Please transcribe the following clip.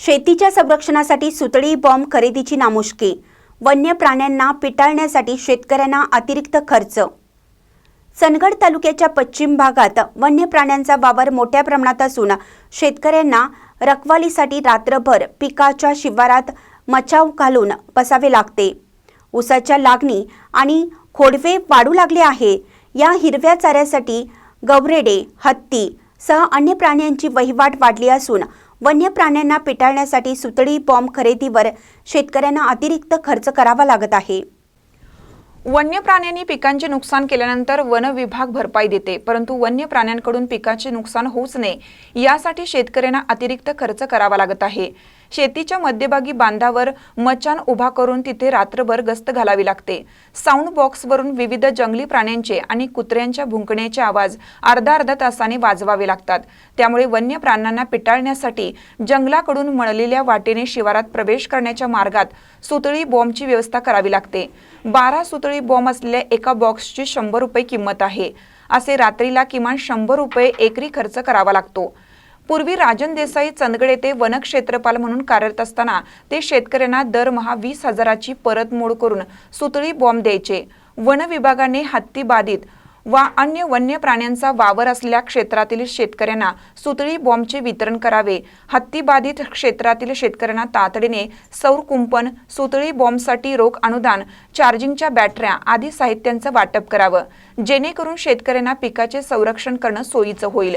शेतीच्या संरक्षणासाठी सुतळी बॉम्ब खरेदीची नामुष्की वन्य प्राण्यांना पिटाळण्यासाठी शेतकऱ्यांना अतिरिक्त खर्च. सनगड तालुक्याच्या पश्चिम भागात वन्य प्राण्यांचा वावर मोठ्या प्रमाणात असून शेतकऱ्यांना रखवालीसाठी रात्रभर पिकाच्या शिवारात मचाव घालून बसावे लागते. ऊसाच्या लागणी आणि खोडवे वाढू लागले आहे. या हिरव्या चाऱ्यासाठी गवरेडे हत्ती सह अन्य प्राण्यांची वहिवाट वाढली असून वन्य प्राण्यांना पिटाळण्यासाठी सुतळी बॉम्ब खरेदीवर शेतकऱ्यांना अतिरिक्त खर्च करावा लागत आहे. वन्य प्राण्यांनी पिकांचे नुकसान केल्यानंतर वन विभाग भरपाई देते परंतु वन्य प्राण्यांकडून पिकाचे नुकसान होऊच नये यासाठी शेतकऱ्यांना अतिरिक्त खर्च करावा लागत आहे. शेतीच्या मध्यभागी बांधावर मचान उभा करून तिथे रात्रभर गस्त घालावी लागते. साऊंड बॉक्सवरून विविध जंगली प्राण्यांचे आणि कुत्र्यांच्या भुंकण्याचे आवाज अर्धा अर्धा तासाने वाजवावे लागतात. त्यामुळे वन्य प्राण्यांना पिटाळण्यासाठी जंगलाकडून मळलेल्या वाटेने शिवारात प्रवेश करण्याच्या मार्गात सुतळी बॉम्बची व्यवस्था करावी लागते. बारा सुतळी बॉम्ब असलेल्या एका बॉक्सची शंभर रुपये किंमत आहे. असे रात्रीला किमान शंभर रुपये एकरी खर्च करावा लागतो. पूर्वी राजन देसाई चंदगड येथे वनक्षेत्रपाल म्हणून कार्यरत असताना ते शेतकऱ्यांना दरमहा वीस हजाराची परतमोड करून सुतळी बॉम्ब द्यायचे. वन विभागाने हत्ती बाधित वा अन्य वन्य प्राण्यांचा वावर असलेल्या क्षेत्रातील शेतकऱ्यांना सुतळी बॉम्बचे वितरण करावे. हत्तीबाधित क्षेत्रातील शेतकऱ्यांना तातडीने सौर कुंपण सुतळी बॉम्बसाठी रोख अनुदान चार्जिंगच्या बॅटऱ्या आदी साहित्यांचं वाटप करावं. जेणेकरून शेतकऱ्यांना पिकाचे संरक्षण करणं सोयीचं होईल.